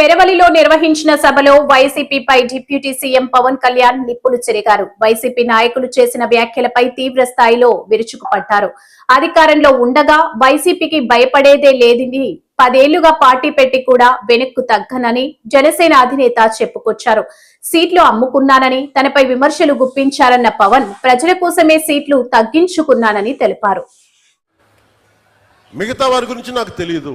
పెరవలిలో నిర్వహించిన సభలో వైసీపీపై డిప్యూటీ సీఎం పవన్ కళ్యాణ్ నిప్పులు చెరిగారు. వైసీపీ నాయకులు చేసిన వ్యాఖ్యలపై తీవ్ర స్థాయిలో విరుచుకుపడ్డారు. అధికారంలో ఉండగా వైసీపీకి భయపడేదే లేదని పదేళ్ళుగా పార్టీ పెట్టి కూడా వెనక్కు తగ్గనని జనసేన అధినేత చెప్పుకొచ్చారు. సీట్లు అమ్ముకున్నానని తనపై విమర్శలు గుప్పించారన్న పవన్ ప్రజల కోసమే సీట్లు తగ్గించుకున్నానని తెలిపారు. మిగతా వారి గురించి నాకు తెలియదు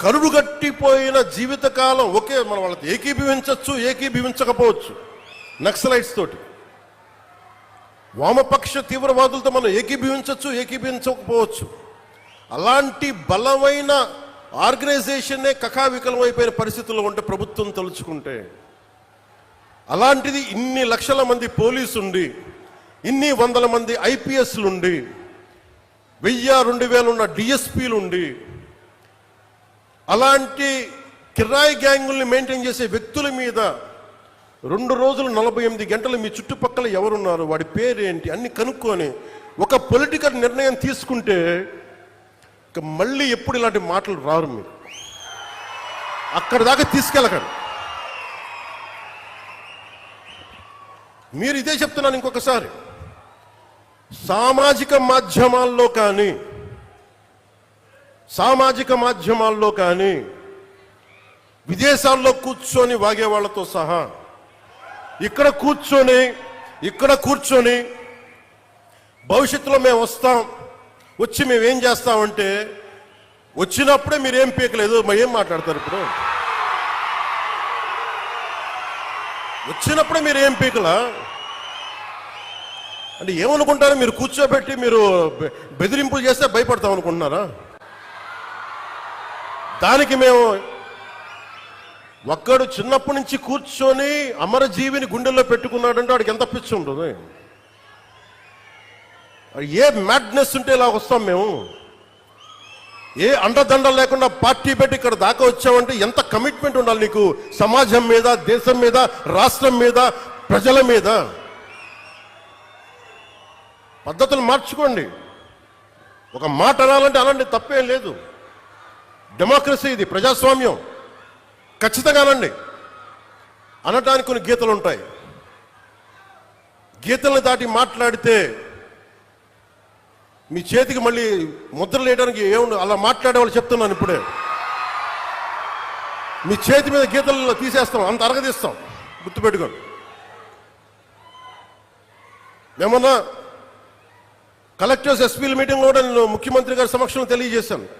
కరుడుగట్టిపోయిన జీవితకాలం ఒకే మనం వాళ్ళకి ఏకీభవించవచ్చు ఏకీభవించకపోవచ్చు. నక్సలైట్స్ తోటి. వామపక్ష తీవ్రవాదులతో మనం ఏకీభవించవచ్చు ఏకీభవించకపోవచ్చు. అలాంటి బలమైన ఆర్గనైజేషన్నే కకావికలం అయిపోయిన పరిస్థితుల్లో ఉంటే ప్రభుత్వం తలుచుకుంటే అలాంటిది ఇన్ని లక్షల మంది పోలీసుండి ఇన్ని వందల మంది ఐపీఎస్లుండి వెయ్యి రెండు వేలు ఉన్న అలాంటి కిరాయి గ్యాంగుల్ని మెయింటైన్ చేసే వ్యక్తుల మీద రెండు రోజులు నలభై ఎనిమిది గంటలు మీ చుట్టుపక్కల ఎవరున్నారు? వాడి పేరేంటి? అన్ని కనుక్కొని ఒక పొలిటికల్ నిర్ణయం తీసుకుంటే ఇక మళ్ళీ ఎప్పుడు ఇలాంటి మాటలు రారు మీరు. అక్కడ దాకా తీసుకెళ్ళకండి. మీరు ఇదే చెప్తున్నాను ఇంకొకసారి. సామాజిక మాధ్యమాల్లో కానీ సామాజిక మాధ్యమాల్లో కానీ విదేశాల్లో కూర్చొని వాగే వాళ్ళతో సహా ఇక్కడ కూర్చొని ఇక్కడ కూర్చొని భవిష్యత్తులో మేము వస్తాం వచ్చి మేమేం చేస్తామంటే వచ్చినప్పుడే మీరు ఏం పీకలేదు ఏం మాట్లాడతారు ఇప్పుడు? వచ్చినప్పుడే మీరు ఏం పీకలా? అంటే ఏమనుకుంటారు? మీరు కూర్చోబెట్టి మీరు బె- బెదిరింపులు చేస్తే భయపడతాం అనుకుంటున్నారా? దానికి మేము ఒక్కడు చిన్నప్పటి నుంచి కూర్చొని అమరజీవిని గుండెల్లో పెట్టుకున్నాడంటే వాడికి ఎంత పిచ్చి ఉంటుంది? ఏ మ్యాడ్నెస్ ఉంటే ఇలా వస్తాం మేము? ఏ అండదండలు లేకుండా పార్టీ పెట్టి ఇక్కడ దాకా వచ్చామంటే ఎంత కమిట్మెంట్ ఉండాలి నీకు? సమాజం మీద దేశం మీద రాష్ట్రం మీద ప్రజల మీద? పద్ధతులు మార్చుకోండి. ఒక మాట అనాలంటే అలాంటి తప్పేం లేదు. డెమోక్రసీ ఇది ప్రజాస్వామ్యం. ఖచ్చితంగా అనండి. అనటానికి కొన్ని గీతలు ఉంటాయి. గీతల్ని దాటి మాట్లాడితే మీ చేతికి మళ్ళీ ముద్ర లేయడానికి ఏముంది అలా మాట్లాడేవాళ్ళు చెప్తున్నాను ఇప్పుడే. మీ చేతి మీద గీతలు తీసేస్తాం అంత అరగదీస్తాం. గుర్తుపెట్టుకోండి. మేమన్నా కలెక్టర్స్ ఎస్పీల మీటింగ్ కూడా నేను ముఖ్యమంత్రి గారి సమక్షంలో తెలియజేశాను.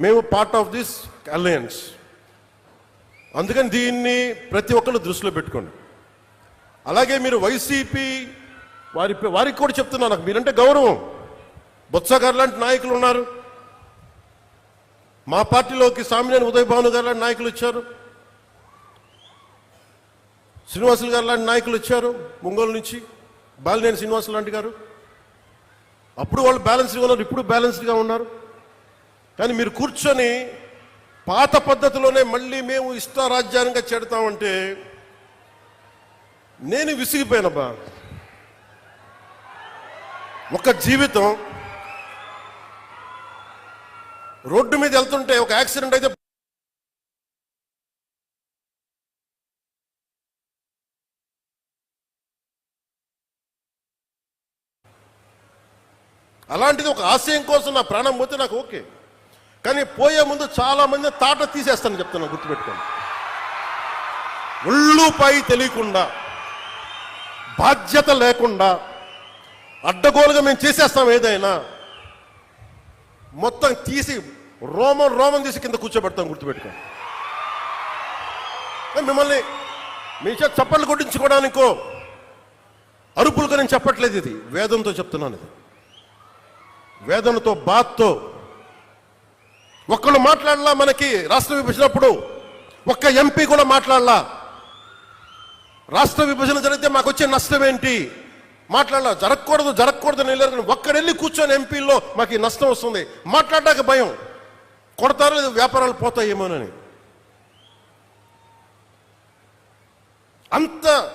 మేము పార్ట్ ఆఫ్ దిస్ అలయన్స్ అందుకని దీన్ని ప్రతి ఒక్కరు దృష్టిలో పెట్టుకోండి. అలాగే మీరు వైసీపీ వారి వారికి కూడా చెప్తున్నా నాకు. మీరంటే గౌరవం. బొత్స గారు లాంటి నాయకులు ఉన్నారు. మా పార్టీలోకి సామినేని ఉదయ్ భాను గారు లాంటి నాయకులు వచ్చారు. శ్రీనివాసులు గారు లాంటి నాయకులు వచ్చారు ముంగోలు నుంచి. బాలినేని శ్రీనివాసులు లాంటి గారు. అప్పుడు వాళ్ళు బ్యాలెన్స్డ్గా ఉన్నారు ఇప్పుడు బ్యాలెన్స్డ్గా ఉన్నారు. కానీ మీరు కూర్చొని పాత పద్ధతిలోనే మళ్ళీ మేము ఇష్టారాజ్యాంగంగా చెడతామంటే నేను విసిగిపోయానబ్బా ఒక జీవితం రోడ్డు మీద వెళ్తుంటే ఒక యాక్సిడెంట్ అయితే అలాంటిది ఒక ఆశయం కోసం నా ప్రాణం పోతే నాకు ఓకే. కానీ పోయే ముందు చాలా మంది తాట తీసేస్తాను చెప్తున్నాను గుర్తుపెట్టుకోండి. ఒళ్ళుపై తెలియకుండా బాధ్యత లేకుండా అడ్డగోలుగా మేము చేసేస్తాం ఏదైనా మొత్తం తీసి రోమం రోమం తీసి కింద కూర్చోబెడతాం గుర్తుపెట్టుకోండి. మిమ్మల్ని మీ చేత చప్పట్లు కొట్టించుకోవడానికో అరుపులుగా నేను చెప్పట్లేదు ఇది. వేదంతో చెప్తున్నాను ఇది. వేదనతో బాత్తో ఒక్కళ్ళు మాట్లాడలా మనకి? రాష్ట్ర విభజనప్పుడు ఒక్క ఎంపీ కూడా మాట్లాడలా? రాష్ట్ర విభజన జరిగితే మాకు వచ్చే నష్టం ఏంటి? మాట్లాడలా? జరగకూడదు జరగకూడదు అని ఒక్కడెళ్ళి కూర్చొని ఎంపీల్లో మాకు ఈ నష్టం వస్తుంది. మాట్లాడడానికి భయం. కొడతారో లేదు వ్యాపారాలు పోతాయేమోనని. అంత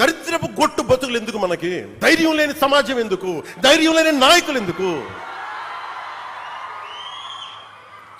దరిద్రపు గొట్టు బతుకులు ఎందుకు మనకి? ధైర్యం లేని సమాజం ఎందుకు? ధైర్యం లేని నాయకులు ఎందుకు?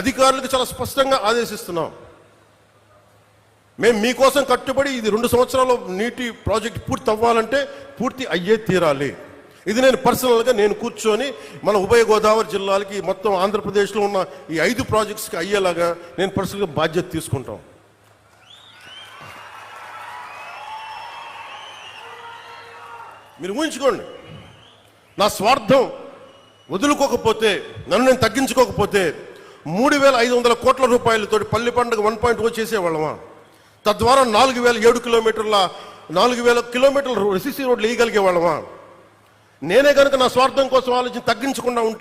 అధికారులకు చాలా స్పష్టంగా ఆదేశిస్తున్నాం. మేము మీకోసం కట్టుబడి ఇది రెండు సంవత్సరాలు నీటి ప్రాజెక్ట్ పూర్తి అవ్వాలంటే పూర్తి అయ్యే తీరాలి. ఇది నేను పర్సనల్గా నేను కూర్చొని మన ఉభయ గోదావరి జిల్లాలకి మొత్తం ఆంధ్రప్రదేశ్లో ఉన్న ఈ ఐదు ప్రాజెక్ట్స్కి అయ్యేలాగా నేను పర్సనల్గా బాధ్యత తీసుకుంటాం. మీరు ఊహించుకోండి. నా స్వార్థం వదులుకోకపోతే నన్ను నేను తగ్గించుకోకపోతే మూడు వేల ఐదు వందల కోట్ల రూపాయలతో పల్లి పండుగ వన్ పాయింట్ ఓ చేసేవాళ్ళమా? తద్వారా నాలుగు వేల ఏడు కిలోమీటర్ల నాలుగు వేల కిలోమీటర్ల సిసి రోడ్లు వేయగలిగే వాళ్ళమా నేనే కనుక నా స్వార్థం కోసం ఆలోచన తగ్గించకుండా ఉంటే